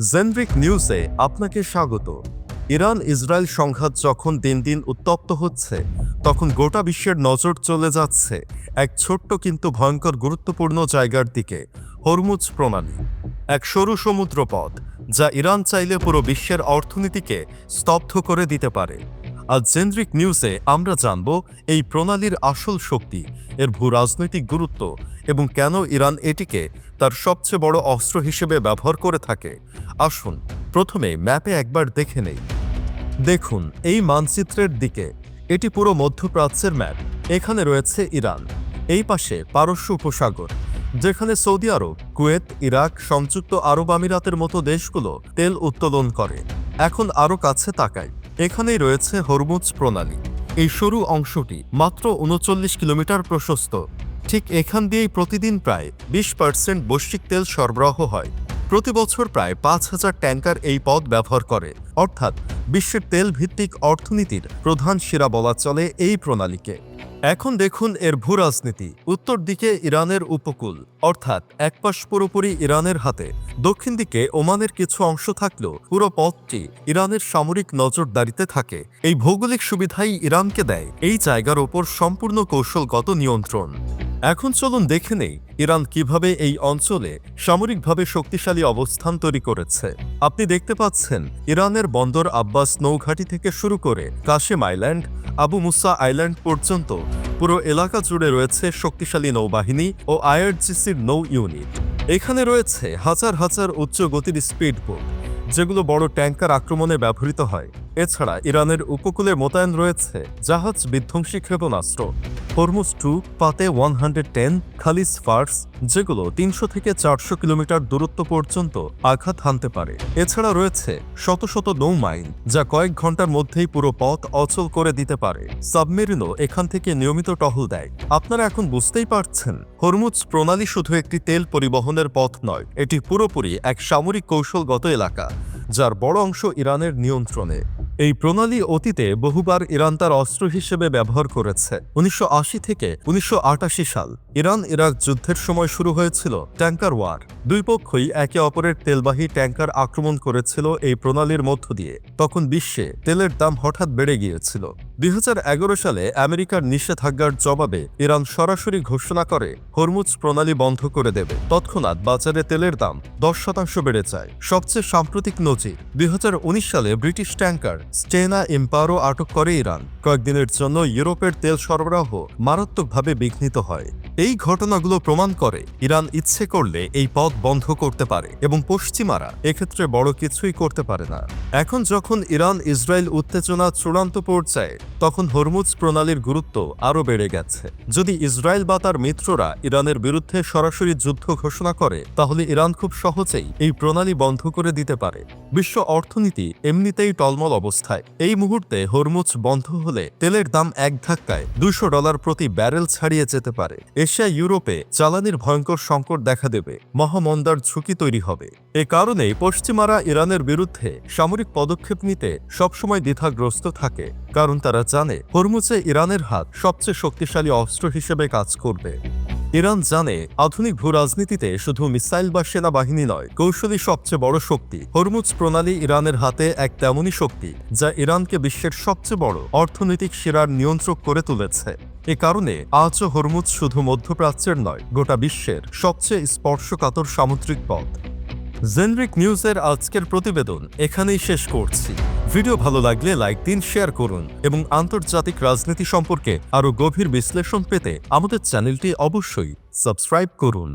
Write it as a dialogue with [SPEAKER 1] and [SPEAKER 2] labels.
[SPEAKER 1] Generic নিউজে আপনাকে স্বাগত। ইরান ইসরায়েল সংঘাত যখন দিন দিন উত্তপ্ত হচ্ছে, তখন গোটা বিশ্বের নজর চলে যাচ্ছে এক ছোট্ট কিন্তু ভয়ঙ্কর গুরুত্বপূর্ণ জায়গার দিকে, হরমুজ প্রণালী। এক সরু সমুদ্রপথ যা ইরান চাইলে পুরো বিশ্বের অর্থনীতিকে স্তব্ধ করে দিতে পারে। আজ জেনরিক নিউজে আমরা জানব এই প্রণালীর আসল শক্তি, এর ভূ রাজনৈতিক গুরুত্ব এবং কেন ইরান এটিকে তার সবচেয়ে বড় অস্ত্র হিসেবে ব্যবহার করে থাকে। আসুন, প্রথমে ম্যাপে একবার দেখে নেই। দেখুন, এই মানচিত্রের দিকে, এটি পুরো মধ্যপ্রাচ্যের ম্যাপ, এখানে রয়েছে ইরান, এই পাশে পারস্য উপসাগর, যেখানে সৌদি আরব, কুয়েত, ইরাক, সংযুক্ত আরব আমিরাতের মতো দেশগুলো তেল উত্তোলন করে, এখন আরও কাছে তাকায় এখানেই রয়েছে হরমুজ প্রণালী। এই সরু অংশটি মাত্র উনচল্লিশ কিলোমিটার প্রশস্ত। ঠিক এখান দিয়েই প্রতিদিন প্রায় বিশ পার্সেন্ট বৈশ্বিক তেল সরবরাহ হয়। প্রতি বছর প্রায় পাঁচ হাজার ট্যাঙ্কার এই পথ ব্যবহার করে। অর্থাৎ বিশ্বের তেল ভিত্তিক অর্থনীতির প্রধান শিরা বলা চলে এই প্রণালীকে। এখন দেখুন এর ভূ রাজনীতি। উত্তর দিকে ইরানের উপকূল, অর্থাৎ একপাশ পুরোপুরি ইরানের হাতে। দক্ষিণ দিকে ওমানের কিছু অংশ থাকলেও পুরো পথটি ইরানের সামরিক নজরদারিতে থাকে। এই ভৌগোলিক সুবিধাই ইরানকে দেয়। এই জায়গার ওপর সম্পূর্ণ কৌশলগত নিয়ন্ত্রণ। এখন চলুন দেখে নেই ইরান কীভাবে এই অঞ্চলে সামরিকভাবে শক্তিশালী অবস্থান তৈরি করেছে। আপনি দেখতে পাচ্ছেন, ইরানের বন্দর আব্বাস নৌঘাটি থেকে শুরু করে Qeshm island, Abu Musa island পর্যন্ত পুরো এলাকা জুড়ে রয়েছে শক্তিশালী নৌবাহিনী ও আইআরজিসির নৌ ইউনিট। এখানে রয়েছে হাজার হাজার উচ্চ গতির স্পিড বোট যেগুলো বড় ট্যাঙ্কার আক্রমণে ব্যবহৃত হয়। এছাড়া ইরানের উপকূলে মোতায়েন রয়েছে জাহাজ বিধ্বংসী ক্ষেপণাস্ত্র। হরমুজ টু পাতে ওয়ান হান্ড্রেড টেন খালিস ফার্স, যেগুলো তিনশো থেকে চারশো কিলোমিটার দূরত্ব পর্যন্ত আঘাত হানতে পারে। এছাড়া রয়েছে শত শত নৌমাইন, যা কয়েক ঘণ্টার মধ্যেই পুরো পথ অচল করে দিতে পারে। সাবমেরিনও এখান থেকে নিয়মিত টহল দেয়। আপনারা এখন বুঝতেই পারছেন হরমুজ প্রণালী শুধু একটি তেল পরিবহনের পথ নয়, এটি পুরোপুরি এক সামরিক কৌশলগত এলাকা, যার বড় অংশ ইরানের নিয়ন্ত্রণে। এই প্রণালী অতীতে বহুবার ইরান তার অস্ত্র হিসেবে ব্যবহার করেছে। উনিশশো আশি থেকে উনিশশো আটাশি সাল ইরান ইরাক যুদ্ধের সময় শুরু হয়েছিল ট্যাঙ্কার ওয়ার। দুই পক্ষই একে অপরের তেলবাহী ট্যাঙ্কার আক্রমণ করেছিল এই প্রণালীর মধ্য দিয়ে। তখন বিশ্বে তেলের দাম হঠাৎ বেড়ে গিয়েছিল। দুই হাজার এগারো সালে আমেরিকার নিষেধাজ্ঞার জবাবে ইরান সরাসরি ঘোষণা করে হরমুজ প্রণালী বন্ধ করে দেবে। তৎক্ষণাৎ বাজারে তেলের দাম দশ শতাংশ বেড়ে যায়। সবচেয়ে সাম্প্রতিক নজির, দুই হাজার উনিশ সালে ব্রিটিশ ট্যাঙ্কার স্টেনা এম্পারও আটক করে ইরান। কয়েকদিনের জন্য ইউরোপের তেল সরবরাহ মারাত্মকভাবে বিঘ্নিত হয়। এই ঘটনাগুলো প্রমাণ করে ইরান ইচ্ছে করলে এই পথ বন্ধ করতে পারে এবং পশ্চিমারা এক্ষেত্রে বড় কিছুই করতে পারে না। এখন যখন ইরান, ইসরায়েল উত্তেজনা চূড়ান্ত পর্যায়ে, তখন হরমুজ প্রণালীর গুরুত্ব আরও বেড়ে গেছে। যদি ইসরায়েল বা তার মিত্ররা ইরানের বিরুদ্ধে সরাসরি যুদ্ধ ঘোষণা করে, তাহলে ইরান খুব সহজেই এই প্রণালী বন্ধ করে দিতে পারে। বিশ্ব অর্থনীতি এমনিতেই টলমল অবস্থায়। এই মুহূর্তে হরমুজ বন্ধ হলে তেলের দাম এক ধাক্কায় দুশো ডলার প্রতি ব্যারেল ছাড়িয়ে যেতে পারে। এশিয়া, ইউরোপে জ্বালানির ভয়ঙ্কর সংকট দেখা দেবে। মহামন্দার ঝুঁকি তৈরি হবে। এ কারণেই পশ্চিমারা ইরানের বিরুদ্ধে সামরিক পদক্ষেপ নিতে সবসময় দ্বিধাগ্রস্ত থাকে, কারণ তারা জানে হরমুজে ইরানের হাত সবচেয়ে শক্তিশালী অস্ত্র হিসেবে কাজ করবে। ইরান জানে আধুনিক ভূ রাজনীতিতে শুধু মিসাইল বা সেনাবাহিনী নয় কৌশলী সবচেয়ে বড় শক্তি। হরমুজ প্রণালী ইরানের হাতে এক তেমনই শক্তি, যা ইরানকে বিশ্বের সবচেয়ে বড় অর্থনৈতিক শিরার নিয়ন্ত্রক করে তুলেছে। এ কারণে আজও হরমুজ শুধু মধ্যপ্রাচ্যের নয়, গোটা বিশ্বের সবচেয়ে স্পর্শকাতর সামুদ্রিক পথ। জেনরিক নিউজের আজকের প্রতিবেদন এখানেই শেষ করছি। ভিডিও ভালো লাগলে লাইক দিন, শেয়ার করুন এবং আন্তর্জাতিক রাজনীতি সম্পর্কে আরও গভীর বিশ্লেষণ পেতে আমাদের চ্যানেলটি অবশ্যই সাবস্ক্রাইব করুন।